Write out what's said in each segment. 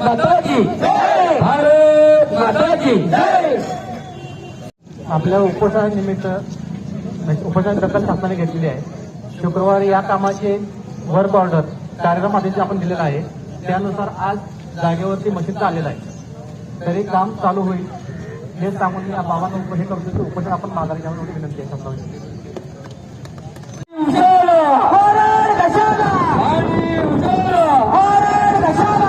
माताजी भारत माताजी आपल्या उपोषणानिमित्त म्हणजे उपोषण दखल शासनाने घेतलेली आहे. शुक्रवारी या कामाचे वर्क ऑर्डर कार्यक्रम आधीच आपण दिलेला आहे. त्यानुसार आज जागेवरती मशीन आलेलं आहे. तरी काम चालू होईल हे सांगून या बाबांना उपोषण करतो की उपोषण आपण माघारी घ्यावं एवढी विनंती आहे. शासनाला पाण्यासाठी लावला साहेब उशीर लावला पाण्यासाठी जीवला झाला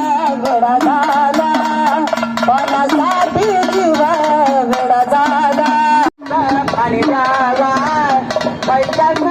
गोडा झाला पाण्यासाठी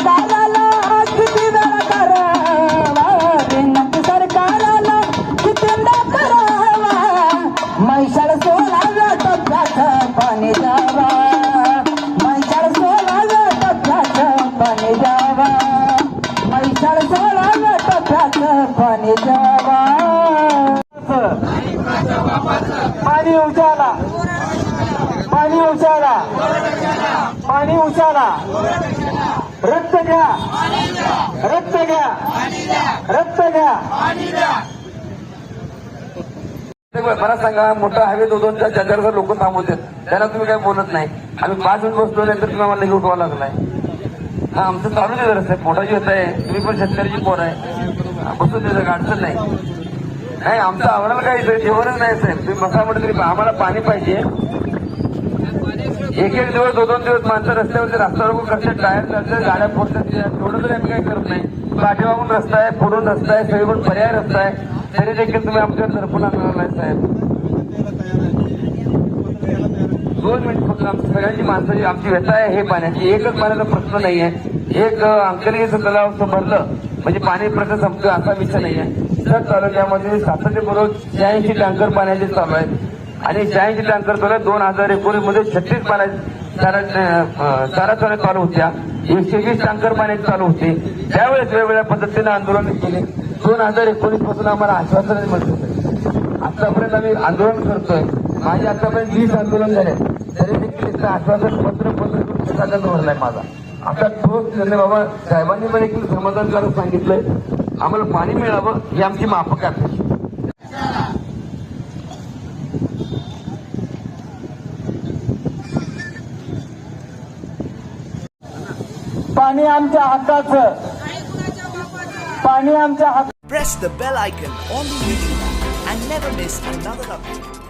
पाणी द्यावा पाणी उचाला. पाणी उचाला. पाणी उचाला. रक्त घ्या. रक्त घ्या. रक्त घ्या. मला सांगा मोठा हायवे दो दोनच्या चार चार चार लोक थांबवतात. त्याला तुम्ही काय बोलत नाही. आम्ही पाच मिनिट बसलो नंतर तुम्ही आम्हाला लगेच उठवा लागलाय. हा आमचं चालू आहे रस्ता पोटाची होत आहे. तुम्ही पण शेतकऱ्याची पोर आहे. बसून देतं अडचण नाही. नाही आमचं आम्हाला काही जेवणच नाही साहेब. तुम्ही बसा म्हटलं तरी आम्हाला पाणी पाहिजे. एक एक दिवस दोन दोन दिवस माणसं रस्त्यावरती रस्त्यावर कसं टायर चालतं गाड्या फोडतात तेवढं तरी आम्ही काही करत नाही. पाठीमागून रस्ता आहे फोडून रस्ता आहे सगळीकडून पर्याय रस्ता आहे. तरी देखील तुम्ही आमच्या सरपून आणणार नाही साहेब. दोन मिनिट फक्त आमची सगळ्यांची माणसाची आमची व्यथा आहे हे पाण्याची. एकच पाण्याचा प्रश्न नाही आहे एक अंकलगीचं तलाव भरलं म्हणजे पाणी प्रश्न संपतो असा विषय आहे तर तालुक्यामध्ये सातत्यपूर्वक शहाऐंशी टँकर पाण्याचे चालू आहेत. आणि शहाऐंशी टँकर चालू आहेत दोन हजार एकोणीसमध्ये छत्तीस पाण्या चारा चारा चालू होत्या. एकशे वीस टँकर पाण्याचे चालू होते. त्यावेळेस वेगवेगळ्या पद्धतीने आंदोलन केले दोन हजार एकोणीसपासून आम्हाला आश्वासन मिळत आतापर्यंत आम्ही आंदोलन करतोय. माझे आतापर्यंत वीस आंदोलन झाले. तरी देखील आश्वासन पत्र पत्र करून स्वतःचा माझा. आता ठोस निर्णय बाबा साहेबांनी पण देखील समाधानकारक सांगितलंय. आम्हाला पाणी मिळावं ही आमची माफक अपेक्षा पाणी आमच्या हक्काचं पाणी आमच्या हक्क Press the bell icon on the YouTube and never miss another update.